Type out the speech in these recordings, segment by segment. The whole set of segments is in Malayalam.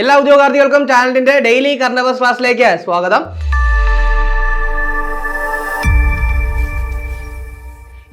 എല്ലാ ഉദ്യോഗാർത്ഥികൾക്കും ചാനലിന്റെ ഡെയിലി കർണവസ് ക്ലാസ്സിലേക്ക് സ്വാഗതം.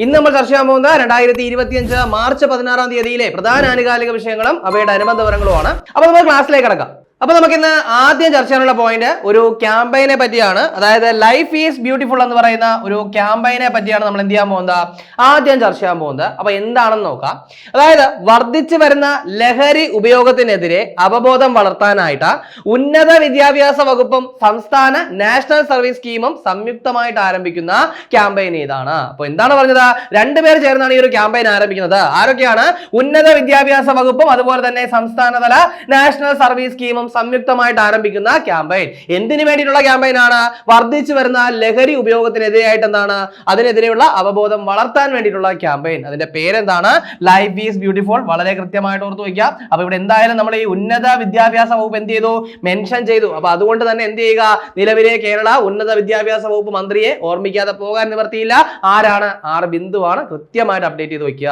ഇന്ന് നമ്മൾ ചർച്ച ചെയ്യാൻ പോകുന്ന രണ്ടായിരത്തി ഇരുപത്തിയഞ്ച് മാർച്ച് പതിനാറാം തീയതിയിലെ പ്രധാന ആനുകാലിക വിഷയങ്ങളും അവയുടെ അനുബന്ധ വിവരങ്ങളുമാണ്. അപ്പൊ നമ്മൾ ക്ലാസ്സിലേക്ക് കടക്കാം. അപ്പൊ നമുക്ക് ഇന്ന് ആദ്യം ചർച്ച ചെയ്യാനുള്ള പോയിന്റ് ഒരു ക്യാമ്പയിനെ പറ്റിയാണ്. അതായത് ലൈഫ് ഈസ് ബ്യൂട്ടിഫുൾ എന്ന് പറയുന്ന ഒരു ക്യാമ്പയിനെ പറ്റിയാണ് നമ്മൾ എന്ത് ചെയ്യാൻ പോകുന്നത്? ആദ്യം ചർച്ച ചെയ്യാൻ പോകുന്നത്. അപ്പൊ എന്താണെന്ന് നോക്കാം. അതായത് വർദ്ധിച്ചു വരുന്ന ലഹരി ഉപയോഗത്തിനെതിരെ അവബോധം വളർത്താനായിട്ട് ഉന്നത വിദ്യാഭ്യാസ വകുപ്പും സംസ്ഥാന നാഷണൽ സർവീസ് സ്കീമും സംയുക്തമായിട്ട് ആരംഭിക്കുന്ന ക്യാമ്പയിൻ ഇതാണ്. അപ്പൊ എന്താണ് പറഞ്ഞത്? രണ്ടുപേർ ചേർന്നാണ് ഈ ഒരു ക്യാമ്പയിൻ ആരംഭിക്കുന്നത്. ആരൊക്കെയാണ്? ഉന്നത വിദ്യാഭ്യാസ വകുപ്പും അതുപോലെ തന്നെ സംസ്ഥാനതല നാഷണൽ സർവീസ് സ്കീമും സംയുക്തമായിട്ട് ആരംഭിക്കുന്ന ക്യാമ്പയിൻ. എന്തിനു വേണ്ടിയിട്ടുള്ള ക്യാമ്പയിൻ ആണ് വർദ്ധിച്ചു വരുന്ന ലഹരി ഉപയോഗത്തിനെതിരെയായിട്ട് എന്താണ്? അതിനെതിരെയുള്ള അവബോധം വളർത്താൻ വേണ്ടിയിട്ടുള്ള ക്യാമ്പയിൻ. അതിന്റെ പേരെന്താണ്? ലൈഫ് ഈസ് ബ്യൂട്ടിഫുൾ വളരെ കൃത്യമായിട്ട് ഓർത്ത് വയ്ക്കുക അപ്പൊ ഇവിടെ എന്തായാലും നമ്മൾ ഈ ഉന്നത വിദ്യാഭ്യാസ വകുപ്പ് എന്ത് ചെയ്തു? മെൻഷൻ ചെയ്തു. അപ്പൊ അതുകൊണ്ട് തന്നെ എന്ത് ചെയ്യുക? നിലവിലെ കേരള ഉന്നത വിദ്യാഭ്യാസ വകുപ്പ് മന്ത്രിയെ ഓർമ്മിക്കാതെ പോകാൻ നിവർത്തിയില്ല ആരാണ്? ആർ ബിന്ദുവാണ് കൃത്യമായിട്ട് അപ്ഡേറ്റ് ചെയ്ത് വയ്ക്കുക.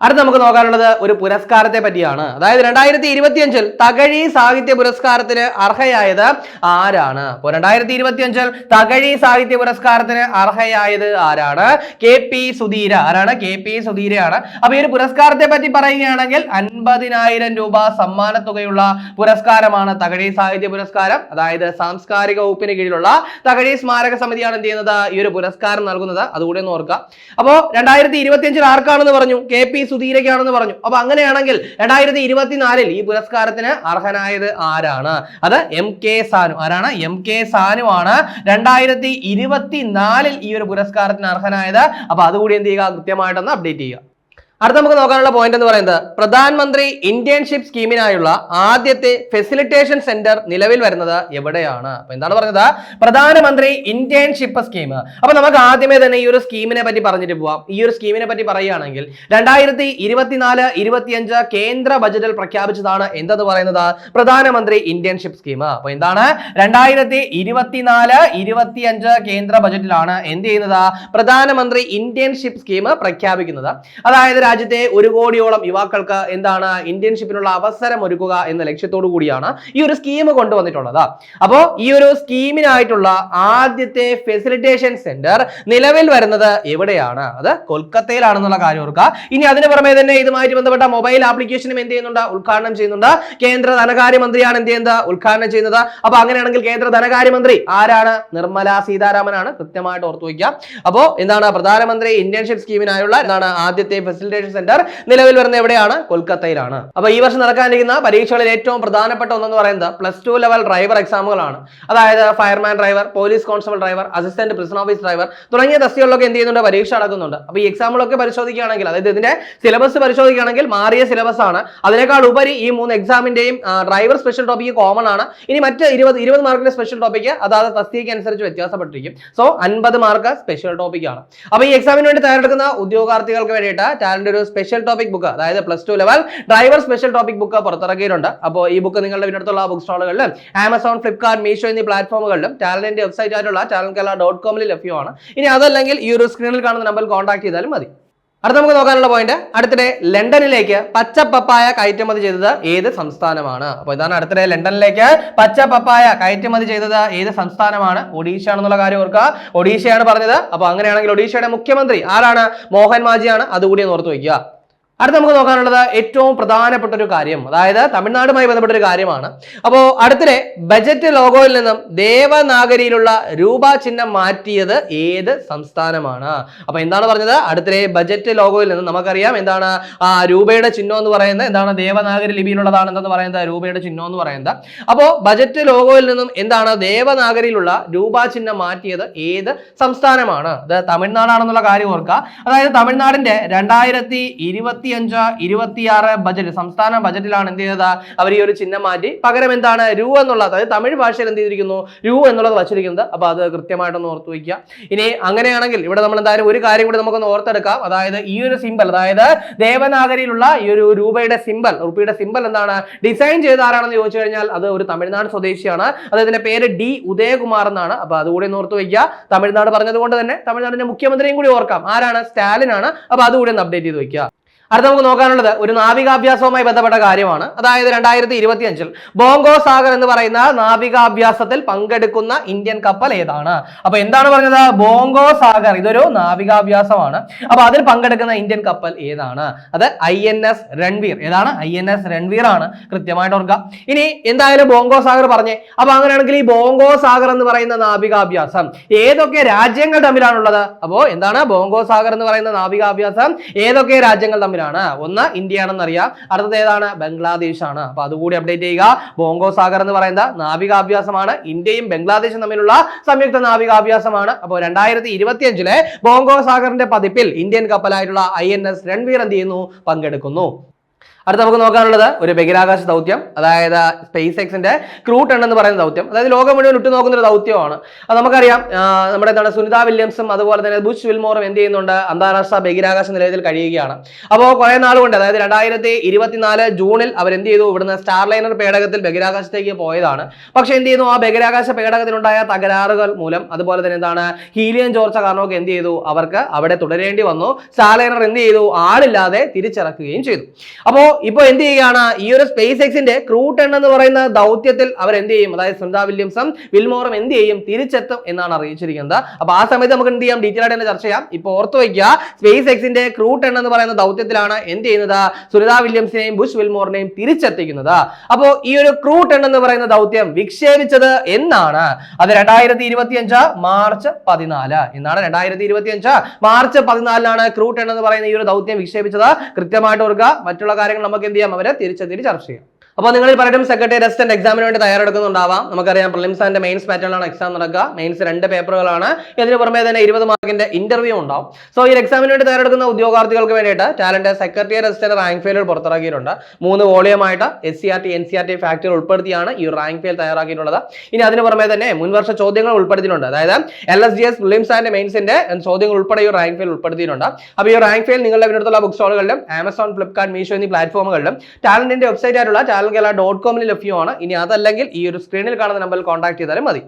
അടുത്ത് നമുക്ക് നോക്കാനുള്ളത് ഒരു പുരസ്കാരത്തെ പറ്റിയാണ്. അതായത് രണ്ടായിരത്തി ഇരുപത്തിയഞ്ചിൽ തകഴി സാഹിത്യ പുരസ്കാരത്തിന് അർഹയായത് ആരാണ്? അപ്പോൾ രണ്ടായിരത്തി ഇരുപത്തിയഞ്ചിൽ തകഴി സാഹിത്യ പുരസ്കാരത്തിന് അർഹയായത് ആരാണ്? K P Sudheera. ആരാണ്? കെ പി സുധീരയാണ്. അപ്പൊ ഈ ഒരു പുരസ്കാരത്തെ പറ്റി പറയുകയാണെങ്കിൽ അൻപതിനായിരം രൂപ സമ്മാനത്തുകയുള്ള പുരസ്കാരമാണ് തകഴി സാഹിത്യ പുരസ്കാരം. അതായത് സാംസ്കാരിക വകുപ്പിന് കീഴിലുള്ള തകഴി സ്മാരക സമിതിയാണ് എന്ത് ചെയ്യുന്നത്? ഈ ഒരു പുരസ്കാരം നൽകുന്നത്. അതുകൂടെ ഒന്ന് ഓർക്കുക. അപ്പോ രണ്ടായിരത്തി ഇരുപത്തിയഞ്ചിൽ ആർക്കാണെന്ന് പറഞ്ഞു? കെ പി സുധീരയ്ക്കാണെന്ന് പറഞ്ഞു. അപ്പൊ അങ്ങനെയാണെങ്കിൽ രണ്ടായിരത്തി ഇരുപത്തിനാലിൽ ഈ പുരസ്കാരത്തിന് അർഹനായത് ആരാണ്? അത് എം കെ സാനു. ആരാണ്? എം കെ സാനു ആണ് രണ്ടായിരത്തി ഇരുപത്തിനാലിൽ ഈ ഒരു പുരസ്കാരത്തിന് അർഹനായത്. അപ്പൊ അതുകൂടി എന്ത് ചെയ്യുക? കൃത്യമായിട്ടൊന്ന് അപ്ഡേറ്റ് ചെയ്യുക. അടുത്ത നമുക്ക് നോക്കാനുള്ള പോയിന്റ് എന്ന് പറയുന്നത് പ്രധാനമന്ത്രി ഇന്റേൺഷിപ്പ് സ്കീമിനായുള്ള ആദ്യത്തെ ഫെസിലിറ്റേഷൻ സെന്റർ നിലവിൽ വരുന്നത് എവിടെയാണ്? അപ്പൊ എന്താണ് പറഞ്ഞത്? പ്രധാനമന്ത്രി ഇന്റേൺഷിപ്പ് സ്കീം അപ്പൊ നമുക്ക് ആദ്യമേ തന്നെ ഈ ഒരു സ്കീമിനെ പറ്റി പറഞ്ഞിട്ട് പോവാം. ഈ ഒരു സ്കീമിനെ പറ്റി പറയുകയാണെങ്കിൽ രണ്ടായിരത്തി ഇരുപത്തിനാല് ഇരുപത്തിയഞ്ച് കേന്ദ്ര ബജറ്റിൽ പ്രഖ്യാപിച്ചതാണ് എന്തെന്ന് പറയുന്നത്? പ്രധാനമന്ത്രി ഇന്റേൺഷിപ്പ് സ്കീം അപ്പൊ എന്താണ്? രണ്ടായിരത്തി ഇരുപത്തിനാല് ഇരുപത്തിയഞ്ച് കേന്ദ്ര ബജറ്റിലാണ് എന്ത് ചെയ്യുന്നത്? പ്രധാനമന്ത്രി ഇന്റേൺഷിപ്പ് സ്കീം പ്രഖ്യാപിക്കുന്നത്. അതായത് രാജ്യത്തെ ഒരു കോടിയോളം യുവാക്കൾക്ക് എന്താണ് ഇന്റേൺഷിപ്പിനുള്ള അവസരം ഒരുക്കുക എന്ന ലക്ഷ്യത്തോടു കൂടിയാണ് ഈ ഒരു സ്കീം കൊണ്ടുവന്നിട്ടുള്ളത്. അപ്പോൾ ഈ ഒരു സ്കീമിനായിട്ടുള്ള ആദ്യത്തെ ഫെസിലിറ്റേഷൻ സെന്റർ നിലവിൽ വരുന്നത് എവിടെയാണ്? അത് കൊൽക്കത്തയിലാണെന്നുള്ള കാര്യം ഓർക്കുക. ഇനി അതിന് പുറമെ തന്നെ ഇതുമായിട്ട് ബന്ധപ്പെട്ട മൊബൈൽ ആപ്ലിക്കേഷനും എന്ത് ചെയ്യുന്നുണ്ട്? ഉദ്ഘാടനം ചെയ്യുന്നുണ്ട്. കേന്ദ്ര ധനകാര്യമന്ത്രിയാണ് എന്ത് ചെയ്യുന്നത്? ഉദ്ഘാടനം ചെയ്യുന്നത്. അപ്പൊ അങ്ങനെയാണെങ്കിൽ കേന്ദ്ര ധനകാര്യമന്ത്രി ആരാണ്? നിർമ്മല സീതാരാമനാണ് കൃത്യമായിട്ട് ഓർത്തു വയ്ക്കുക. അപ്പോ എന്താണ്? പ്രധാനമന്ത്രി ഇന്റേൺഷിപ്പ് സ്കീമിനായുള്ള എന്താണ് ആദ്യത്തെ ഫെസിലിറ്റേഷൻ സെന്റർ നിലവിൽ വരുന്ന എവിടെയാണ്? കൊൽക്കത്തയിലാണ്. അപ്പൊ ഈ വർഷം നടക്കാനിരിക്കുന്ന പരീക്ഷകളിൽ ഏറ്റവും പ്രധാനപ്പെട്ട ഒന്നെന്ന് പറയുന്നത് പ്ലസ് ടു ലെവൽ ഡ്രൈവർ എക്സാമുകളാണ് അതായത് fireman driver police constable driver assistant prison office driver തുടങ്ങിയ തസ്തികളിലൊക്കെ എന്ത് ചെയ്യുന്നുണ്ട്? പരീക്ഷ നടക്കുന്നുണ്ട്. അപ്പൊ ഈ എക്സാമുകളൊക്കെ പരിശോധിക്കുകയാണെങ്കിൽ അതായത് ഇതിന്റെ സിലബസ് പരിശോധിക്കുകയാണെങ്കിൽ മാറിയ സിലബസ് ആണ്. അതിനേക്കാൾ ഉപരി ഈ മൂന്ന് എക്സാമിന്റെയും ഡ്രൈവർ സ്പെഷ്യൽ ടോപ്പിക് കോമൺ ആണ്. ഇനി മറ്റ് ഇരുപത് ഇരുപത് മാർക്കിന്റെ സ്പെഷ്യൽ ടോപ്പിക്ക് അതായത് തസ്തിക്ക് അനുസരിച്ച് വ്യത്യാസപ്പെട്ടിരിക്കും. സോ അൻപത് മാർക്ക് സ്പെഷ്യൽ ടോപ്പിക്കാണ് അപ്പൊ ഈ എക്സാമിന് വേണ്ടി തയ്യാറെടുക്കുന്ന ഉദ്യോഗാർത്ഥികൾക്ക് വേണ്ടിയിട്ട് ടാലന്റ് ഒരു സ്പെഷ്യൽ ടോപ്പിക് ബുക്ക് അതായത് plus two level driver special topic book പുറത്തിറക്കിയിട്ടുണ്ട്. അപ്പോൾ ഈ ബുക്ക് നിങ്ങളുടെ വീടിനടുത്തുള്ള ബുക്ക് സ്റ്റാളുകളിലും ആമസോൺ ഫ്ലിപ്കാർട്ട് മീഷോ എന്നീ പ്ലാറ്റ്ഫോമുകളിലും ടാലന്റിന്റെ വെബ്സൈറ്റ് ആയിട്ടുള്ള ടാലന്റ് കേരള ഡോട്ട് കോമിൽ ലഭ്യമാണ്. ഇനി അതല്ലെങ്കിൽ ഈ ഒരു സ്ക്രീനിൽ കാണുന്ന നമ്പറിൽ കോൺടാക്ട് ചെയ്താലും മതി. അടുത്ത നമുക്ക് നോക്കാനുള്ള പോയിന്റ് അടുത്തിടെ ലണ്ടനിലേക്ക് പച്ച പപ്പായ കയറ്റുമതി ചെയ്തത് ഏത് സംസ്ഥാനമാണ്? അപ്പോൾ ഇതാണ് അടുത്തിടെ ലണ്ടനിലേക്ക് പച്ച പപ്പായ കയറ്റുമതി ചെയ്തത് ഏത് സംസ്ഥാനമാണ്? ഒഡീഷ ആണെന്നുള്ള കാര്യം ഓർക്കുക. ഒഡീഷയാണ് പറഞ്ഞത്. അപ്പോൾ അങ്ങനെയാണെങ്കിൽ ഒഡീഷയുടെ മുഖ്യമന്ത്രി ആരാണ്? മോഹൻ മാജിയാണ്. അതുകൂടി ഓർത്ത് വയ്ക്കുക അടുത്ത നമുക്ക് നോക്കാനുള്ളത് ഏറ്റവും പ്രധാനപ്പെട്ട ഒരു കാര്യം. അതായത് തമിഴ്നാടുമായി ബന്ധപ്പെട്ട ഒരു കാര്യമാണ്. അപ്പോൾ അടുത്തിടെ ബജറ്റ് ലോഗോയിൽ നിന്നും ദേവനാഗരിയിലുള്ള രൂപ ചിഹ്നം മാറ്റിയത് ഏത് സംസ്ഥാനമാണ്? അപ്പൊ എന്താണ് പറഞ്ഞത്? അടുത്തിടെ ബജറ്റ് ലോഗോയിൽ നിന്നും നമുക്കറിയാം എന്താണ് ആ രൂപയുടെ ചിഹ്നം എന്ന് പറയുന്നത് എന്താണ് ദേവനാഗരി ലിപിയിലുള്ളതാണ് എന്തെന്ന് പറയുന്നത് രൂപയുടെ ചിഹ്നം എന്ന് പറയുന്നത്. അപ്പോൾ ബജറ്റ് ലോഗോയിൽ നിന്നും എന്താണ് ദേവനാഗരിയിലുള്ള രൂപ ചിഹ്നം മാറ്റിയത് ഏത് സംസ്ഥാനമാണ്? അത് തമിഴ്നാടാണെന്നുള്ള കാര്യം ഓർക്കുക. അതായത് തമിഴ്നാടിന്റെ രണ്ടായിരത്തി ഇരുപത്തി ഇരുപത്തിയഞ്ച് ഇരുപത്തിയാറ് ബജറ്റ് സംസ്ഥാന ബജറ്റിലാണ് എന്ത് ചെയ്തത്? അവർ ഈ ഒരു ചിഹ്നം മാറ്റി. പകരം എന്താണ് രൂ എന്നുള്ളത്? അതായത് തമിഴ് ഭാഷയിൽ എന്ത് ചെയ്തിരിക്കുന്നു? രൂ എന്നുള്ളത് വച്ചിരിക്കുന്നത്. അപ്പൊ അത് കൃത്യമായിട്ടൊന്ന് ഓർത്ത് വയ്ക്കുക. ഇനി അങ്ങനെയാണെങ്കിൽ ഇവിടെ നമ്മൾ എന്തായാലും ഒരു കാര്യം കൂടി നമുക്കൊന്ന് ഓർത്തെടുക്കാം. അതായത് ഈ ഒരു സിമ്പൽ അതായത് ദേവനാഗരിയിലുള്ള ഈ ഒരു രൂപയുടെ സിമ്പൽ റുപ്പിയുടെ സിമ്പൽ എന്താണ്? ഡിസൈൻ ചെയ്ത ആരാണെന്ന് ചോദിച്ചു കഴിഞ്ഞാൽ അത് ഒരു തമിഴ്നാട് സ്വദേശിയാണ്. അദ്ദേഹത്തിന്റെ പേര് ഡി ഉദയകുമാർ എന്നാണ്. അപ്പൊ അതുകൂടി ഓർത്ത് വയ്ക്കുക. തമിഴ്നാട് പറഞ്ഞതുകൊണ്ട് തന്നെ തമിഴ്നാടിന്റെ മുഖ്യമന്ത്രിയും കൂടി ഓർക്കാം. ആരാണ്? സ്റ്റാലിൻ ആണ് അപ്പൊ അതുകൂടി ഒന്ന് അപ്ഡേറ്റ് ചെയ്ത് വയ്ക്കുക. അടുത്ത നമുക്ക് നോക്കാനുള്ളത് ഒരു നാവികാഭ്യാസവുമായി ബന്ധപ്പെട്ട കാര്യമാണ്. അതായത് രണ്ടായിരത്തി ഇരുപത്തി അഞ്ചിൽ ബോങ്കോ സാഗർ എന്ന് പറയുന്ന നാവികാഭ്യാസത്തിൽ പങ്കെടുക്കുന്ന ഇന്ത്യൻ കപ്പൽ ഏതാണ്? അപ്പൊ എന്താണ് പറഞ്ഞത്? ബോംഗോ സാഗർ ഇതൊരു നാവികാഭ്യാസമാണ്. അപ്പൊ അതിൽ പങ്കെടുക്കുന്ന ഇന്ത്യൻ കപ്പൽ ഏതാണ്? അത് ഐ എൻ എസ് രൺവീർ. ഏതാണ്? ഐ എൻ എസ് രൺവീർ ആണ് കൃത്യമായിട്ട് ഓർക്കുക. ഇനി എന്തായാലും ബോങ്കോ സാഗർ പറഞ്ഞേ. അപ്പൊ അങ്ങനെയാണെങ്കിൽ ഈ ബോംഗോ സാഗർ എന്ന് പറയുന്ന നാവികാഭ്യാസം ഏതൊക്കെ രാജ്യങ്ങൾ തമ്മിലാണുള്ളത്? അപ്പോ എന്താണ്? ബോംഗോ സാഗർ എന്ന് പറയുന്ന നാവികാഭ്യാസം ഏതൊക്കെ രാജ്യങ്ങൾ തമ്മിലാണ്. ഒന്ന് ഇന്ത്യ ആണെന്ന് അറിയാം അടുത്തത് ഏതാണ്? ബംഗ്ലാദേശ് ആണ് അപ്പൊ അതുകൂടി അപ്ഡേറ്റ് ചെയ്യുക. ബോങ്കോ സാഗർ എന്ന് പറയുന്ന നാവികാഭ്യാസമാണ്. ഇന്ത്യയും ബംഗ്ലാദേശും തമ്മിലുള്ള സംയുക്ത നാവികാഭ്യാസമാണ്. അപ്പോൾ രണ്ടായിരത്തി ഇരുപത്തി അഞ്ചിലെ ബോങ്കോ സാഗറിന്റെ പതിപ്പിൽ ഇന്ത്യൻ കപ്പലായിട്ടുള്ള ഐ എൻ എസ് രൺവീർ എന്ത് ചെയ്യുന്നു? പങ്കെടുക്കുന്നു. അടുത്ത നമുക്ക് നോക്കാനുള്ളത് ഒരു ബഹിരാകാശ ദൗത്യം അതായത് സ്പേസ് എക്സിന്റെ ക്രൂട്ട് എന്ന് പറയുന്ന ദൗത്യം. അതായത് ലോകം മുഴുവൻ ഉറ്റു നോക്കുന്ന ഒരു ദൗത്യമാണ്. അത് നമുക്കറിയാം നമ്മുടെ എന്താണ് സുനിത വില്യംസും അതുപോലെ തന്നെ ബുഷ് വിൽമോറും എന്ത് ചെയ്യുന്നുണ്ട്? അന്താരാഷ്ട്ര ബഹിരാകാശ നിലയത്തിൽ കഴിയുകയാണ്. അപ്പോൾ കുറെ നാളുകൊണ്ട് അതായത് രണ്ടായിരത്തി ഇരുപത്തിനാല് ജൂണിൽ അവർ എന്ത് ചെയ്തു? ഇവിടുന്ന് സ്റ്റാർലൈനർ പേടകത്തിൽ ബഹിരാകാശത്തേക്ക് പോയതാണ്. പക്ഷെ എന്ത് ചെയ്യുന്നു? ആ ബഹിരാകാശ പേടകത്തിലുണ്ടായ തകരാറുകൾ മൂലം അതുപോലെ തന്നെ എന്താണ് ഹീലിയൻ ചോർച്ച കാരണമൊക്കെ എന്ത് ചെയ്തു? അവർക്ക് അവിടെ തുടരേണ്ടി വന്നു. സ്റ്റാർലൈനർ എന്ത് ചെയ്തു? ആളില്ലാതെ തിരിച്ചിറക്കുകയും ചെയ്തു. അപ്പോൾ ഇപ്പോൾ എന്ത് ചെയ്യുകയാണ്? ഈ ഒരു സ്പേസ് എക്സിന്റെ ക്രൂട്ട് എന്ന് പറയുന്ന ദൗത്യത്തിൽ അവർ എന്ത് ചെയ്യും? അതായത് സുനിത വില്യംസും വിൽമോറും എന്ത് ചെയ്യും? തിരിച്ചെത്തും എന്നാണ് അറിയിച്ചിരിക്കുന്നത്. അപ്പൊ ആ സമയത്ത് നമുക്ക് എന്ത് ചെയ്യാം? ഡീറ്റെയിൽ ആയിട്ട് ചർച്ച ചെയ്യാം. ഇപ്പോൾ ഓർത്ത് വയ്ക്കുക സ്പേസ് എക്സിന്റെ ക്രൂട്ട് എന്ന് പറയുന്ന ദൗത്യത്തിലാണ് എന്ത് ചെയ്യുന്നത്? സുനിത വില്യംസിനെയും ബുഷ് വിൽമോറിനെയും തിരിച്ചെത്തിക്കുന്നത്. അപ്പോൾ ഈ ഒരു ക്രൂട്ട് എന്ന് പറയുന്ന ദൗത്യം വിക്ഷേപിച്ചത് എന്നാണ്. അത് രണ്ടായിരത്തി ഇരുപത്തി അഞ്ച് മാർച്ച് പതിനാല് എന്നാണ്. രണ്ടായിരത്തി ഇരുപത്തി അഞ്ച് മാർച്ച് പതിനാലിനാണ് ക്രൂട്ട് എന്ന് പറയുന്ന ഈ ഒരു ദൗത്യം വിക്ഷേപിച്ചത്. കൃത്യമായിട്ട് ഓർക്കുക. മറ്റുള്ള കാര്യങ്ങൾ നമുക്ക് എന്ത് ചെയ്യാം അവരെ തിരിച്ചെത്തിയിട്ട് ചർച്ച ചെയ്യാം. അപ്പോൾ നിങ്ങൾ പലരും സെക്രട്ടറി അസിസ്റ്റന്റ് എക്സാമിന് വേണ്ടി തയ്യാറെടുക്കുന്നുണ്ടാവാം. നമുക്കറിയാം പ്രിലിംസ് ആൻഡ് മെയിൻസ് പാറ്റേണിലാണ് എക്സാം നടക്കുക. മെയിൻസ് രണ്ട് പേപ്പറുകളാണ് ഇതിന് പുറമേ തന്നെ ഇരുപത് മാർക്കിന്റെ ഇന്റർവ്യൂ ഉണ്ടാവും. സോ ഈ എക്സാമിന് വേണ്ടി തയ്യാറെടുക്കുന്ന ഉദ്യോഗാർത്ഥികൾക്ക് വേണ്ടിയിട്ട് ടാലന്റ് സെക്രട്ടറി അസിസ്റ്റന്റ് റാങ്ക് ഫെയിലുകൾ പുറത്തിറക്കിയിട്ടുണ്ട്. മൂന്ന് വോളിയമായിട്ട് S C R T N C R T factory ഉൾപ്പെടുത്തിയാണ് ഈ റാങ്ക് ഫെയിൽ തയ്യാറാക്കിയിട്ടുള്ളത്. ഇനി അതിന് പുറമെ തന്നെ മുൻവർഷ ചോദ്യങ്ങൾ ഉൾപ്പെടുത്തിയിട്ടുണ്ട്. അതായത് L S G S prelims and മെയിൻസിന്റെ ചോദ്യങ്ങൾ ഉൾപ്പെടെ ഈ റാങ്ക് ഫെയിൽ ഉൾപ്പെടുത്തിയിട്ടുണ്ട്. അപ്പോൾ ഈ റാങ്ക് ഫെയിൽ നിങ്ങളുടെ അടുത്തുള്ള ബുക്ക് സ്റ്റോളുകളിലും ആമസോൺ ഫ്ലിപ്കാർട്ട് മീഷോ എന്നീ പ്ലാറ്റ്ഫോമുകളിലും ടാലന്റിന്റെ വെബ്സൈറ്റ് ആയിട്ടുള്ള ടാലന്റ് കേരള ഡോട്ട് കോമിൽ ലഭ്യമാണ്. ഇനി അതല്ലെങ്കിൽ ഈ ഒരു സ്ക്രീനിൽ കാണുന്ന നമ്പറിൽ കോൺടാക്ട് ചെയ്താലും മതി.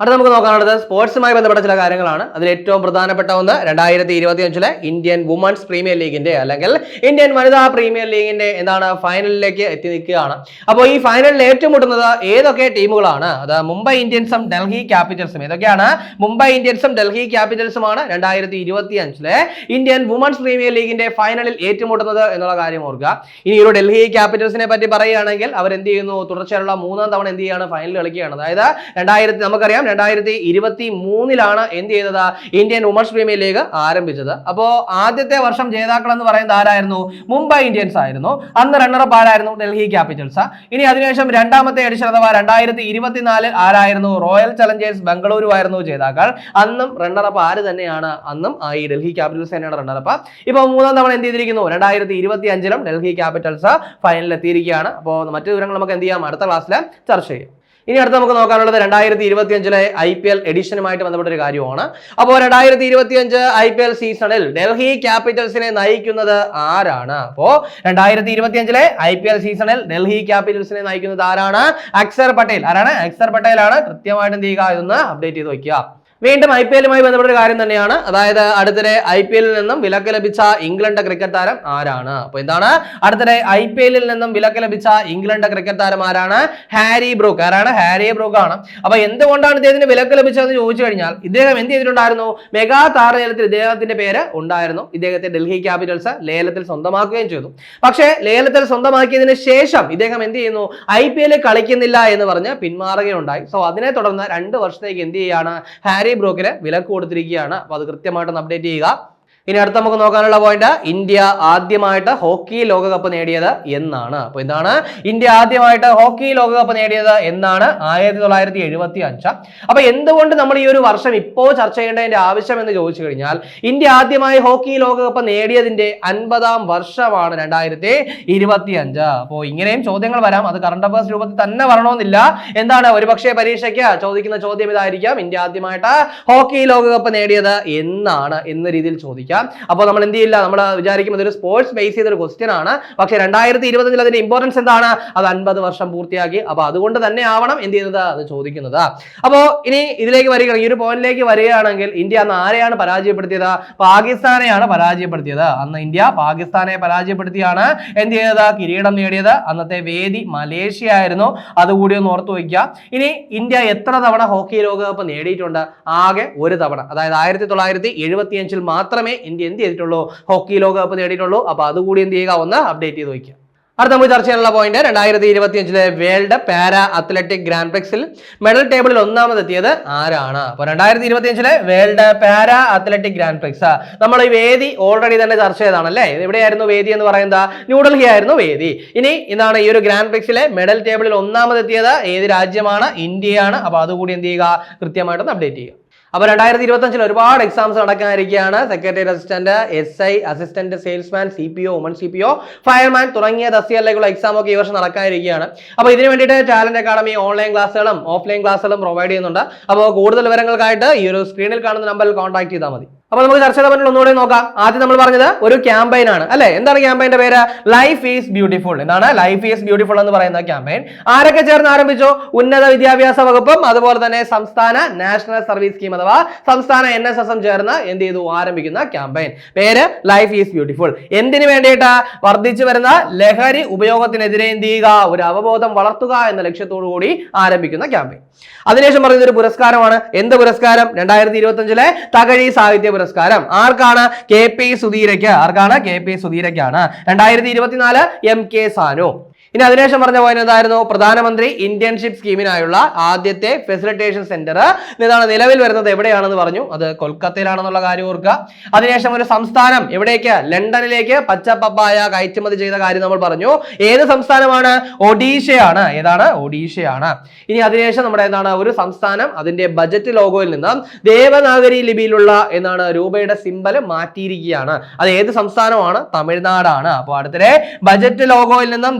അടുത്ത നമുക്ക് നോക്കാനുള്ളത് സ്പോർട്സുമായി ബന്ധപ്പെട്ട ചില കാര്യങ്ങളാണ്. അതിൽ ഏറ്റവും പ്രധാനപ്പെട്ട ഒന്ന് രണ്ടായിരത്തി ഇരുപത്തി അഞ്ചിലെ ഇന്ത്യൻ വുമൻസ് പ്രീമിയർ ലീഗിന്റെ അല്ലെങ്കിൽ ഇന്ത്യൻ വനിതാ പ്രീമിയർ ലീഗിന്റെ എന്താണ് ഫൈനലിലേക്ക് എത്തി നിൽക്കുകയാണ്. അപ്പോൾ ഈ ഫൈനലിൽ ഏറ്റുമുട്ടുന്നത് ഏതൊക്കെ ടീമുകളാണ്? അത് മുംബൈ ഇന്ത്യൻസും ഡൽഹി ക്യാപിറ്റൽസും. ഏതൊക്കെയാണ്? മുംബൈ ഇന്ത്യൻസും ഡൽഹി ക്യാപിറ്റൽസുമാണ് രണ്ടായിരത്തി ഇരുപത്തി അഞ്ചിലെ ഇന്ത്യൻ വുമൻസ് പ്രീമിയർ ലീഗിന്റെ ഫൈനലിൽ ഏറ്റുമുട്ടുന്നത് എന്നുള്ള കാര്യം ഓർക്കുക. ഇനി ഒരു ഡൽഹി ക്യാപിറ്റൽസിനെ പറ്റി പറയുകയാണെങ്കിൽ അവർ എന്ത് ചെയ്യുന്നു? തുടർച്ചയായുള്ള മൂന്നാം തവണ എന്ത് ചെയ്യാണ് ഫൈനൽ കളിക്കുകയാണ്. അതായത് രണ്ടായിരത്തി നമുക്കറിയാം രണ്ടായിരത്തി ഇരുപത്തി മൂന്നിലാണ് എന്ത് ചെയ്തത് ഇന്ത്യൻ വുമൺസ് പ്രീമിയർ ലീഗ് ആരംഭിച്ചത്. അപ്പോൾ ആദ്യത്തെ വർഷം ജേതാക്കൾ എന്ന് പറയുന്നത് ആരായിരുന്നു? മുംബൈ ഇന്ത്യൻസ് ആയിരുന്നു. അന്ന് റണ്ണറപ്പ് ആരായിരുന്നു? ഡൽഹി ക്യാപിറ്റൽസ്. ഇനി അതിനുശേഷം രണ്ടാമത്തെ എഡിഷൻ അഥവാ രണ്ടായിരത്തി ഇരുപത്തിനാലിൽ ആരായിരുന്നു? റോയൽ ചലഞ്ചേഴ്സ് ബംഗളൂരു ആയിരുന്നു ജേതാക്കൾ. അന്നും റണ്ണറപ്പ് ആര് തന്നെയാണ്? അന്നും ഈ ഡൽഹി ക്യാപിറ്റൽസ് തന്നെയാണ് റണ്ണറപ്പ് ഇപ്പോൾ മൂന്നാം തവണ എന്ത് ചെയ്തിരിക്കുന്നു? രണ്ടായിരത്തി ഇരുപത്തി അഞ്ചിലും ഡൽഹി ക്യാപിറ്റൽസ് ഫൈനലിൽ എത്തിയിരിക്കുകയാണ്. അപ്പോൾ മറ്റു വിവരങ്ങൾ നമുക്ക് എന്ത് ചെയ്യാം? അടുത്ത ക്ലാസ്സിൽ ചർച്ച ചെയ്യും. ഇനി അടുത്ത് നമുക്ക് നോക്കാനുള്ളത് രണ്ടായിരത്തി ഇരുപത്തി അഞ്ചിലെ ഐ പി എൽ എഡിഷനുമായിട്ട് ബന്ധപ്പെട്ട ഒരു കാര്യമാണ് അപ്പോൾ രണ്ടായിരത്തി ഇരുപത്തി അഞ്ച് ഐ പി എൽ സീസണിൽ ഡൽഹി ക്യാപിറ്റൽസിനെ നയിക്കുന്നത് ആരാണ്? അപ്പോൾ രണ്ടായിരത്തി ഇരുപത്തി അഞ്ചിലെ ഐ പി എൽ സീസണിൽ ഡൽഹി ക്യാപിറ്റൽസിനെ നയിക്കുന്നത് ആരാണ്? അക്സർ പട്ടേൽ. ആരാണ്? അക്സർ പട്ടേലാണ് കൃത്യമായിട്ട് എന്ത് ചെയ്യുക? ഇതൊന്ന് അപ്ഡേറ്റ് ചെയ്ത് വയ്ക്കുക. വീണ്ടും ഐ പി എല്ലുമായി ബന്ധപ്പെട്ട ഒരു കാര്യം തന്നെയാണ്. അതായത് അടുത്തിടെ ഐ പി എല്ലിൽ നിന്നും വിലക്ക് ലഭിച്ച ഇംഗ്ലണ്ട് ക്രിക്കറ്റ് താരം ആരാണ്? അപ്പൊ എന്താണ്? അടുത്തിടെ ഐ പി എല്ലിൽ നിന്നും വിലക്ക് ലഭിച്ച ഇംഗ്ലണ്ട് ക്രിക്കറ്റ് താരം ആരാണ്? Harry Brook. ആരാണ്? ഹാരി ബ്രൂക്ക് ആണ്. അപ്പൊ എന്തുകൊണ്ടാണ് ഇദ്ദേഹത്തിന് വിലക്ക് ലഭിച്ചതെന്ന് ചോദിച്ചു കഴിഞ്ഞാൽ ഇദ്ദേഹം എന്ത് ചെയ്തിട്ടുണ്ടായിരുന്നു? മെഗാ താരലേലത്തിൽ ഇദ്ദേഹത്തിന്റെ പേര് ഉണ്ടായിരുന്നു. ഇദ്ദേഹത്തെ ഡൽഹി ക്യാപിറ്റൽസ് ലേലത്തിൽ സ്വന്തമാക്കുകയും ചെയ്തു. പക്ഷേ ലേലത്തിൽ സ്വന്തമാക്കിയതിന് ശേഷം ഇദ്ദേഹം എന്ത് ചെയ്യുന്നു? ഐ പി കളിക്കുന്നില്ല എന്ന് പറഞ്ഞ് പിന്മാറുകയുണ്ടായി. സോ അതിനെ തുടർന്ന് രണ്ട് വർഷത്തേക്ക് എന്ത് ചെയ്യാണ്? ഹാരി ബ്രോക്കിന് വിലക്ക് കൊടുത്തിരിക്കുകയാണ്. അപ്പോൾ അത് കൃത്യമായിട്ടൊന്ന് അപ്ഡേറ്റ് ചെയ്യുക. ഇനി അടുത്ത നമുക്ക് നോക്കാനുള്ള പോയിന്റ് ഇന്ത്യ ആദ്യമായിട്ട് ഹോക്കി ലോകകപ്പ് നേടിയത് എന്നാണ്. അപ്പൊ എന്താണ്? ഇന്ത്യ ആദ്യമായിട്ട് ഹോക്കി ലോകകപ്പ് നേടിയത് എന്നാണ് ആയിരത്തി തൊള്ളായിരത്തി എഴുപത്തി അഞ്ച് അപ്പൊ എന്തുകൊണ്ട് നമ്മൾ ഈ ഒരു വർഷം ഇപ്പോ ചർച്ച ചെയ്യേണ്ടതിന്റെ ആവശ്യം എന്ന് ചോദിച്ചു കഴിഞ്ഞാൽ ഇന്ത്യ ആദ്യമായി ഹോക്കി ലോകകപ്പ് നേടിയതിന്റെ അൻപതാം വർഷമാണ് രണ്ടായിരത്തി ഇരുപത്തി അഞ്ച് അപ്പോൾ ഇങ്ങനെയും ചോദ്യങ്ങൾ വരാം. അത് കറണ്ട് അഫയേഴ്സ് രൂപത്തിൽ തന്നെ വരണമെന്നില്ല. എന്താണ്? ഒരുപക്ഷെ പരീക്ഷയ്ക്ക് ചോദിക്കുന്ന ചോദ്യം ഇതായിരിക്കാം. ഇന്ത്യ ആദ്യമായിട്ട് ഹോക്കി ലോകകപ്പ് നേടിയത് എന്നാണ് എന്ന രീതിയിൽ ചോദിക്കാം. അപ്പോൾ നമ്മൾ എന്ത് ചെയ്യില്ല? നമ്മൾ വിചാരിക്കും ഒരു സ്പോർട്സ് ബേസ് ചെയ്തൊരു ക്വസ്റ്റ്യൻ ആണ്. പക്ഷേ രണ്ടായിരത്തി ഇരുപതിൽ അതിന്റെ ഇമ്പോർട്ടൻസ് എന്താണ്? അത് അൻപത് വർഷം പൂർത്തിയാക്കി. അപ്പോൾ അതുകൊണ്ട് തന്നെ ആവണം എന്ത് ചെയ്യുന്നത്? അത് ചോദിക്കുന്നത്. അപ്പോൾ ഇനി ഇതിലേക്ക് വരികയാണെങ്കിൽ ഈ ഒരു പോയിന്റിലേക്ക് വരികയാണെങ്കിൽ ഇന്ത്യ അന്ന് ആരെയാണ് പരാജയപ്പെടുത്തിയത്? പാകിസ്ഥാനെയാണ് പരാജയപ്പെടുത്തിയത്. അന്ന് ഇന്ത്യ പാകിസ്ഥാനെ പരാജയപ്പെടുത്തിയാണ് എന്ത് ചെയ്തത്? കിരീടം നേടിയത്. അന്നത്തെ വേദി മലേഷ്യ ആയിരുന്നു അതുകൂടി ഒന്ന് ഓർത്തു വയ്ക്കുക. ഇനി ഇന്ത്യ എത്ര തവണ ഹോക്കി ലോകകപ്പ് നേടിയിട്ടുണ്ട്? ആകെ ഒരു തവണ. അതായത് ആയിരത്തി തൊള്ളായിരത്തി എഴുപത്തിയഞ്ചിൽ മാത്രമേ ഇന്ത്യ എന്ത് ചെയ്തിട്ടുള്ളൂ? ഹോക്കി ലോകകപ്പ് നേടിയിട്ടുള്ളൂ. അപ്പോൾ അതുകൂടി എന്ത് ചെയ്യുക? ഒന്ന് അപ്ഡേറ്റ് ചെയ്ത് വയ്ക്കുക. അടുത്ത നമ്മൾ ചർച്ച ചെയ്യാനുള്ള പോയിന്റ് രണ്ടായിരത്തി ഇരുപത്തി അഞ്ചിലെ വേൾഡ് പാരാ അത്ലറ്റിക് ഗ്രാൻഡ് പ്രിക്സിൽ മെഡൽ ടേബിളിൽ ഒന്നാമതെത്തിയത് ആരാണ്? അപ്പൊ രണ്ടായിരത്തി ഇരുപത്തി അഞ്ചിലെ world para athletic grand prix നമ്മൾ ഈ വേദി ഓൾറെഡി തന്നെ ചർച്ച ചെയ്താണല്ലേ എവിടെയായിരുന്നു വേദി എന്ന് പറയുന്നത്? ന്യൂഡൽഹി ആയിരുന്നു വേദി. ഇനി ഇതാണ് ഈ ഒരു ഗ്രാൻഡ് പ്രിക്സിലെ മെഡൽ ടേബിളിൽ ഒന്നാമതെത്തിയത് ഏത് രാജ്യമാണ്? ഇന്ത്യയാണ്. അപ്പൊ അതുകൂടി എന്ത് ചെയ്യുക? കൃത്യമായിട്ടൊന്ന് അപ്ഡേറ്റ് ചെയ്യുക. അപ്പൊ രണ്ടായിരത്തി ഇരുപത്തഞ്ചിൽ ഒരുപാട് exams നടക്കാനിരിക്കുകയാണ്. Secretary assistant S I assistant salesman C P O woman C P O fireman തുടങ്ങിയ തസ്തികളിലേക്കുള്ള എക്സാം ഒക്കെ ഈ വർഷം നടക്കാനിരിക്കുകയാണ്. അപ്പോൾ ഇതിന് വേണ്ടിയിട്ട് ടാലന്റ് അക്കാഡമി ഓൺലൈൻ ക്ലാസ്സുകളും ഓഫ്ലൈൻ ക്ലാസ്സുകളും പ്രൊവൈഡ് ചെയ്യുന്നുണ്ട്. അപ്പോൾ കൂടുതൽ വിവരങ്ങൾക്കായിട്ട് ഈ ഒരു സ്ക്രീനിൽ കാണുന്ന നമ്പറിൽ കോൺടാക്ട് ചെയ്താൽ മതി. അപ്പോൾ നമുക്ക് ചർച്ച ചെയ്ത ഒന്നുകൂടി നോക്കാം. ആദ്യം നമ്മൾ പറഞ്ഞത് ഒരു ക്യാമ്പയിൻ ആണ്. അല്ലെ? എന്താണ് ക്യാമ്പയിന്റെ പേര്? ലൈഫ് ഈസ് ബ്യൂട്ടിഫുൾ എന്താണ്? ലൈഫ് ഈസ് ബ്യൂട്ടിഫുൾ എന്ന് പറയുന്ന ക്യാമ്പയിൻ ആരൊക്കെ ചേർന്ന് ആരംഭിച്ചു? ഉന്നത വിദ്യാഭ്യാസ വകുപ്പും അതുപോലെ തന്നെ സംസ്ഥാന നാഷണൽ സർവീസ് സ്കീം അഥവാ സംസ്ഥാന എൻ എസ് എസും ചേർന്ന് എന്ത് ചെയ്തു? ആരംഭിക്കുന്ന ക്യാമ്പയിൻ പേര് ലൈഫ് ഈസ് ബ്യൂട്ടിഫുൾ എന്തിനു വേണ്ടിയിട്ട്? വർദ്ധിച്ചു വരുന്ന ലഹരി ഉപയോഗത്തിനെതിരെ എന്ത് ചെയ്യുക? ഒരു അവബോധം വളർത്തുക എന്ന ലക്ഷ്യത്തോടു കൂടി ആരംഭിക്കുന്ന ക്യാമ്പയിൻ അതിനുശേഷം പറയുന്ന ഒരു പുരസ്കാരമാണ്. എന്ത് പുരസ്കാരം? രണ്ടായിരത്തി ഇരുപത്തി അഞ്ചിലെ തകഴി സാഹിത്യ പുരസ്കാരം. ആർക്കാണ്? കെ പി സുധീരയ്ക്ക്. ആർക്കാണ്? കെ പി സുധീരയ്ക്കാണ്. രണ്ടായിരത്തി ഇരുപത്തിനാല് എം കെ സാനു. ഇനി അതിനുശേഷം പറഞ്ഞ പോയിന്റ് എന്തായിരുന്നു? പ്രധാനമന്ത്രി ഇന്റേൺഷിപ്പ് സ്കീമിനായുള്ള ആദ്യത്തെ ഫെസിലിറ്റേഷൻ സെന്റർ ഇതാണ് നിലവിൽ വരുന്നത് എവിടെയാണെന്ന് പറഞ്ഞു. അത് കൊൽക്കത്തയിലാണെന്നുള്ള കാര്യം ഓർക്കുക. അതിനുശേഷം ഒരു സംസ്ഥാനം എവിടേക്ക്? ലണ്ടനിലേക്ക് പച്ചപ്പപ്പായ കയറ്റുമതി ചെയ്ത കാര്യം നമ്മൾ പറഞ്ഞു. ഏത് സംസ്ഥാനമാണ്? ഒഡീഷയാണ്. ഏതാണ്? ഒഡീഷയാണ്. ഇനി അതിനുശേഷം നമ്മുടെ എന്താണ്? ഒരു സംസ്ഥാനം അതിന്റെ ബജറ്റ് ലോഗോയിൽ നിന്ന് ദേവനാഗരി ലിപിയിലുള്ള എന്നാണ് രൂപയുടെ സിമ്പൽ മാറ്റിയിരിക്കുകയാണ്. അത് ഏത് സംസ്ഥാനമാണ്? തമിഴ്നാടാണ്. അപ്പോൾ അടുത്തിടെ ബജറ്റ് ലോഗോയിൽ നിന്നും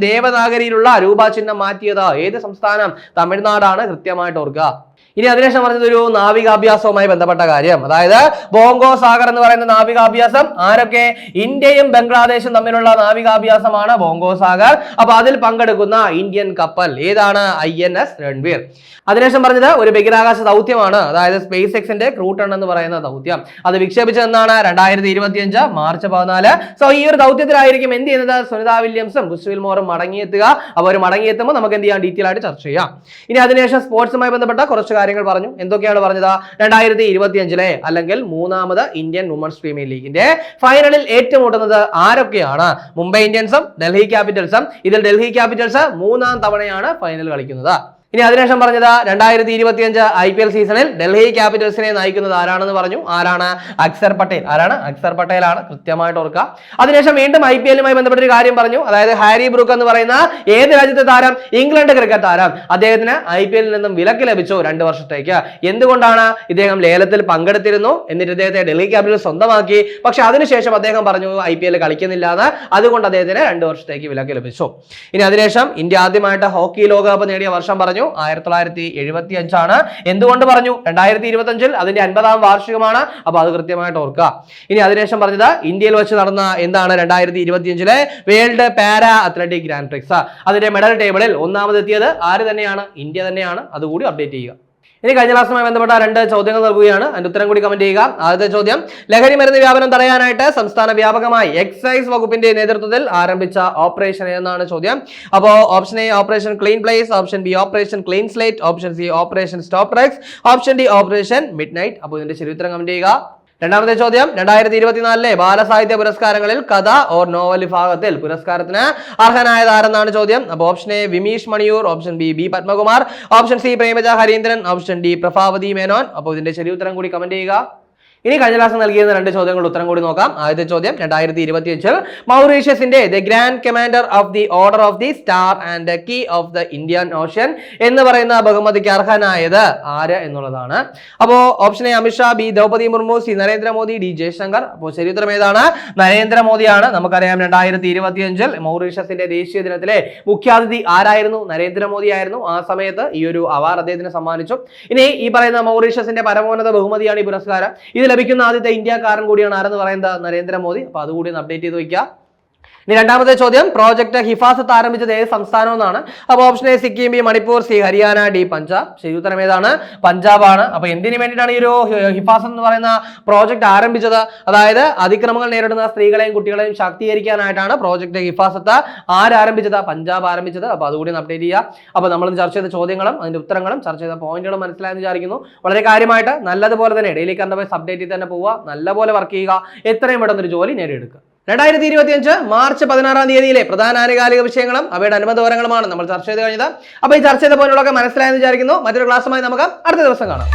ദേവനാഗരിയിലുള്ള രൂപചിഹ്നം മാറ്റിയത് ഏത് സംസ്ഥാനം? തമിഴ്നാടാണ് കൃത്യമായിട്ട് ഓർക്കുക. ഇനി അതിനുശേഷം പറഞ്ഞത് ഒരു നാവികാഭ്യാസവുമായി ബന്ധപ്പെട്ട കാര്യം. അതായത് ബോംഗോ സാഗർ എന്ന് പറയുന്ന നാവികാഭ്യാസം ആരൊക്കെ? ഇന്ത്യയും ബംഗ്ലാദേശും തമ്മിലുള്ള നാവികാഭ്യാസമാണ് ബോംഗോ സാഗർ. അപ്പൊ അതിൽ പങ്കെടുക്കുന്ന ഇന്ത്യൻ കപ്പൽ ഏതാണ്? I N S Ranvir. അതിനുശേഷം പറഞ്ഞത് ഒരു ബഹിരാകാശ ദൗത്യമാണ്. അതായത് സ്പേസ് എക്സിന്റെ ക്രൂട്ടൺ എന്ന് പറയുന്ന ദൗത്യം. അത് വിക്ഷേപിച്ചതെന്നാണ് രണ്ടായിരത്തി ഇരുപത്തിയഞ്ച് മാർച്ച് പതിനാല്. സോ ഈ ഒരു ദൗത്യത്തിലായിരിക്കും എന്ത് ചെയ്യുന്നത്? സുനിത വില്യംസും ഗുസ്വിൽ മോറും മടങ്ങിയെത്തുക. അപ്പോൾ അവർ മടങ്ങിയെത്തുമ്പോൾ നമുക്ക് എന്ത് ചെയ്യാം? ഡീറ്റെയിൽ ആയിട്ട് ചർച്ച ചെയ്യാം. ഇനി അതിനുശേഷം സ്പോർട്സുമായി ബന്ധപ്പെട്ട കുറച്ച് കാര്യങ്ങൾ പറഞ്ഞു. എന്തൊക്കെയാണ് പറഞ്ഞത്? രണ്ടായിരത്തി ഇരുപത്തി അഞ്ചിലെ അല്ലെങ്കിൽ മൂന്നാമത് ഇന്ത്യൻ വുമൺസ് പ്രീമിയർ ലീഗിന്റെ ഫൈനലിൽ ഏറ്റുമുട്ടുന്നത് ആരൊക്കെയാണ്? മുംബൈ ഇന്ത്യൻസും ഡൽഹി ക്യാപിറ്റൽസും ഇതിൽ ഡൽഹി ക്യാപിറ്റൽസ് മൂന്നാം തവണയാണ് ഫൈനൽ കളിക്കുന്നത്. ഇനി അതിനുശേഷം പറഞ്ഞത് രണ്ടായിരത്തി ഇരുപത്തിയഞ്ച് ഐ പി എൽ സീസണിൽ ഡൽഹി ക്യാപിറ്റൽസിനെ നയിക്കുന്നത് ആരാണെന്ന് പറഞ്ഞു? ആരാണ്? അക്സർ പട്ടേൽ. ആരാണ്? അക്സർ പട്ടേലാണ്. കൃത്യമായിട്ട് ഓർക്കുക. അതിനുശേഷം വീണ്ടും ഐ പി എല്ലുമായി ബന്ധപ്പെട്ട ഒരു കാര്യം പറഞ്ഞു. അതായത് ഹാരി ബ്രൂക്ക് എന്ന് പറയുന്ന ഏത് രാജ്യത്തെ താരം? ഇംഗ്ലണ്ട് ക്രിക്കറ്റ് താരം. അദ്ദേഹത്തിന് ഐ പി എല്ലിൽ നിന്നും വിലക്ക് ലഭിച്ചു രണ്ട് വർഷത്തേക്ക്. എന്തുകൊണ്ടാണ് ഇദ്ദേഹം ലേലത്തിൽ പങ്കെടുത്തിരുന്നു? എന്നിട്ട് ഇദ്ദേഹത്തെ ഡൽഹി ക്യാപിറ്റൽ സ്വന്തമാക്കി. പക്ഷെ അതിനുശേഷം അദ്ദേഹം പറഞ്ഞു ഐ പി എൽ കളിക്കുന്നില്ല എന്ന്. അതുകൊണ്ട് അദ്ദേഹത്തിന് രണ്ട് വർഷത്തേക്ക് വിലക്ക് ലഭിച്ചു. ഇനി അതിനുശേഷം ഇന്ത്യ ആദ്യമായിട്ട് ഹോക്കി ലോകകപ്പ് നേടിയ വർഷം പറഞ്ഞു. ആയിരത്തി തൊള്ളായിരത്തി എഴുപത്തി അഞ്ചാണ് എന്തുകൊണ്ട് പറഞ്ഞു? രണ്ടായിരത്തി ഇരുപത്തി അഞ്ചിൽ അതിന്റെ അൻപതാം വാർഷികമാണ്. അപ്പൊ അത് കൃത്യമായിട്ട് ഓർക്കുക. ഇനി അതിനുശേഷം പറഞ്ഞത് ഇന്ത്യയിൽ വെച്ച് നടന്ന എന്താണ് രണ്ടായിരത്തി ഇരുപത്തി അഞ്ചിലെ world para athletic grand prix. അതിന്റെ മെഡൽ ടേബിളിൽ ഒന്നാമതെത്തിയത് ആര് തന്നെയാണ്? ഇന്ത്യ തന്നെയാണ്. അതുകൂടി അപ്ഡേറ്റ് ചെയ്യുക. ഇനി കഴിഞ്ഞ ക്ലാസ്സുമായി ബന്ധപ്പെട്ട രണ്ട് ചോദ്യങ്ങൾ നൽകുകയാണ്. അതിന്റെ ഉത്തരം കൂടി കമന്റ് ചെയ്യുക. ആദ്യത്തെ ചോദ്യം ലഹരി മരുന്ന് വ്യാപനം തടയാനായിട്ട് സംസ്ഥാന വ്യാപകമായി എക്സൈസ് വകുപ്പിന്റെ നേതൃത്വത്തിൽ ആരംഭിച്ച ഓപ്പറേഷൻ എന്നാണ് ചോദ്യം. അപ്പോൾ option A operation clean place option B operation clean slate option C operation stop drugs option D operation midnight അപ്പോൾ ഇതിന്റെ ശരി ഉത്തരം കമന്റ് ചെയ്യുക. രണ്ടാമത്തെ ചോദ്യം രണ്ടായിരത്തി ഇരുപത്തിനാലിലെ ബാലസാഹിത്യ പുരസ്കാരങ്ങളിൽ കഥ ഓർ നോവൽ വിഭാഗത്തിൽ പുരസ്കാരത്തിന് അർഹനായത് ആരെന്നാണ് ചോദ്യം. അപ്പോൾ option A Vimeesh Maniyur option B B Padmakumar option C Premaja Harindran option D Prabhavathi Menon. അപ്പോൾ ഇതിന്റെ ശരി ഉത്തരം കൂടി കമന്റ് ചെയ്യുക. ഇനി കഴിഞ്ഞ ക്ലാസ് നൽകിയിരുന്ന രണ്ട് ചോദ്യങ്ങളുടെ ഉത്തരം കൂടി നോക്കാം. ആദ്യത്തെ ചോദ്യം രണ്ടായിരത്തി ഇരുപത്തി അഞ്ചിൽ മൗറീഷ്യസിന്റെ the Grand Commander of the Order of the Star and Key of the Indian Ocean എന്ന് പറയുന്ന ബഹുമതിക്ക് അർഹനായത് ആര് എന്നുള്ളതാണ്. അപ്പോ option A Amit Shah B Draupadi Murmu C Narendra Modi D Jaishankar. അപ്പോൾ ശരി ഉത്തരം ഏതാണ്? നരേന്ദ്രമോദിയാണ്. നമുക്കറിയാം രണ്ടായിരത്തി ഇരുപത്തി അഞ്ചിൽ മൗറീഷ്യസിന്റെ ദേശീയ ദിനത്തിലെ മുഖ്യാതിഥി ആരായിരുന്നു? നരേന്ദ്രമോദി ആയിരുന്നു. ആ സമയത്ത് ഈ ഒരു അവാർഡ് അദ്ദേഹത്തിന് സമ്മാനിച്ചു. ഇനി ഈ പറയുന്ന മൗറീഷ്യസിന്റെ പരമോന്നത ബഹുമതിയാണ് ഈ പുരസ്കാരം. ഇത് ലഭിക്കുന്ന ആദ്യത്തെ ഇന്ത്യക്കാരൻ കൂടിയാണ് ആരെന്ന് പറയുന്നത് നരേന്ദ്രമോദി. അപ്പൊ അതുകൂടി ഒന്ന് അപ്ഡേറ്റ് ചെയ്ത് വയ്ക്കുക ഇനി രണ്ടാമത്തെ ചോദ്യം. പ്രോജക്ട് ഹിഫാസത്ത് ആരംഭിച്ചത് ഏത് സംസ്ഥാനം എന്നാണ് അപ്പോൾ option A Sikkim B Manipur C Haryana D Punjab. ശരി ഉത്തരം ഏതാണ്? പഞ്ചാബാണ്. അപ്പൊ എന്തിനു വേണ്ടിയിട്ടാണ് ഈ ഒരു ഹിഫാസ് എന്ന് പറയുന്ന പ്രോജക്ട് ആരംഭിച്ചത്? അതായത് അതിക്രമങ്ങൾ നേരിടുന്ന സ്ത്രീകളെയും കുട്ടികളെയും ശാക്തീകരിക്കാനായിട്ടാണ് പ്രോജക്ട് ഹിഫാസത്ത് ആരംഭിച്ചത് പഞ്ചാബ് ആരംഭിച്ചത്. അപ്പൊ അതുകൂടി അപ്ഡേറ്റ് ചെയ്യുക അപ്പൊ നമ്മൾ ചർച്ച ചെയ്ത ചോദ്യങ്ങളും അതിന്റെ ഉത്തരങ്ങളും ചർച്ച ചെയ്ത പോയിന്റുകളും മനസ്സിലായെന്ന് വിചാരിക്കുന്നു. വളരെ കാര്യമായിട്ട് നല്ലതുപോലെ തന്നെ ഡെയിലി അഫയേഴ്സ് അപ്ഡേറ്റ് ചെയ്ത് തന്നെ പോവുക. നല്ലപോലെ വർക്ക് ചെയ്യുക. എത്രയും പെട്ടെന്ന് ഒരു ജോലി നേടിയെടുക്കുക. രണ്ടായിരത്തി ഇരുപത്തി അഞ്ച് മാർച്ച് പതിനാറാം തീയതിയിലെ പ്രധാന ആനുകാലിക വിഷയങ്ങളും അവയുടെ അനുബന്ധ വിവരങ്ങളുമാണ് നമ്മൾ ചർച്ച ചെയ്ത് കഴിഞ്ഞത്. അപ്പോൾ ഈ ചർച്ച ചെയ്ത പോലുള്ളതൊക്കെ മനസ്സിലായെന്ന് വിചാരിക്കുന്നു. മറ്റൊരു ക്ലാസ്സുമായി നമുക്ക് അടുത്ത ദിവസം കാണാം.